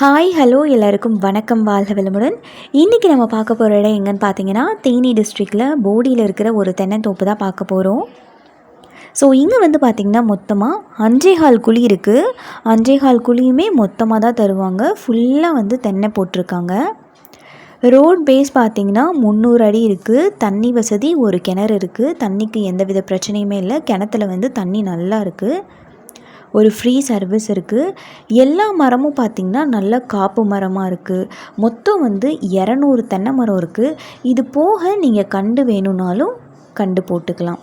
Hi hello எல்லாருக்கும் வணக்கம் வாழ்க வளமுடன். இன்றைக்கி நம்ம பார்க்க போகிற இடம் எங்கன்னு பார்த்தீங்கன்னா தேனி டிஸ்ட்ரிக்டில் போடியில் இருக்கிற ஒரு தென்னந்தோப்பு தான் பார்க்க போகிறோம் ஸோ இங்கே வந்து பார்த்திங்கன்னா மொத்தமாக அஞ்சேகால் குழி இருக்குது அஞ்சேகால் குழியுமே மொத்தமாக தான் தருவாங்க. ஃபுல்லாக வந்து தென்னை போட்டிருக்காங்க. ரோட் பேஸ் பார்த்திங்கன்னா முந்நூறு அடி இருக்குது தண்ணி வசதி ஒரு கிணறு இருக்குது தண்ணிக்கு எந்த வித பிரச்சனையுமே இல்லை. கிணத்துல வந்து தண்ணி நல்லா இருக்குது ஒரு ஃப்ரீ சர்வீஸ் இருக்குது எல்லா மரமும் பார்த்திங்கன்னா நல்ல காப்பு மரமாக இருக்குது மொத்தம் வந்து இரநூறு தென்னை மரம் இருக்குது இது போக நீங்கள் கண்டு வேணும்னாலும் கண்டு போட்டுக்கலாம்.